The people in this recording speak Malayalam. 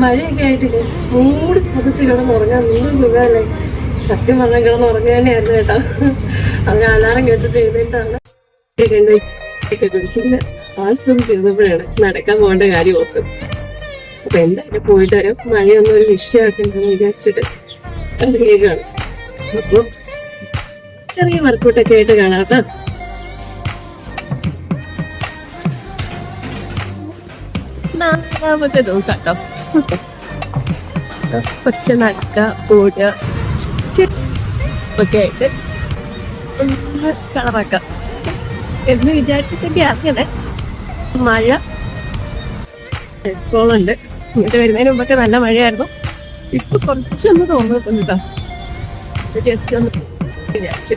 മഴയൊക്കെ ആയിട്ടില്ലേ? മൂടി പുതച്ച് കിടന്നുറങ്ങാൻ എന്ത് സുഖമല്ലേ? സത്യം പറഞ്ഞാൽ കിടന്നുറങ്ങുക തന്നെയായിരുന്നു കേട്ടോ. അങ്ങനെ അലാറം കേട്ടിട്ട് എഴുന്നേറ്റാണ്. കുടിച്ചിട്ട് ആശ്രമം തീർന്നപ്പോഴാണ് നടക്കാൻ പോകേണ്ട കാര്യം ഓർത്തത്. അപ്പൊ എന്തായാലും പോയിട്ട് വരാം. മഴയൊന്നും ഒരു വിഷയമാക്കണ്ടെന്ന് വിചാരിച്ചിട്ട് ഇറങ്ങിയേക്കാണ് അപ്പൊ ചെറിയ വർക്കൗട്ടൊക്കെ ആയിട്ട് കാണാം കേട്ടോ. നാലാമത്തെ ദിവസം കേട്ടോ. കുറച്ച് നടക്ക ഓടുക ഒക്കെ ആയിട്ട് കളറാക്കാം എന്ന് വിചാരിച്ചിട്ടൊക്കെ അങ്ങനെ മഴ എപ്പോഴുണ്ട് ഇങ്ങോട്ട് വരുന്നതിന് മുമ്പൊക്കെ നല്ല മഴയായിരുന്നു. ഇപ്പൊ കുറച്ചൊന്ന് തോന്നുന്നുണ്ട് കേട്ടോ. ജസ്റ്റ് ഒന്ന് വിചാരിച്ചു.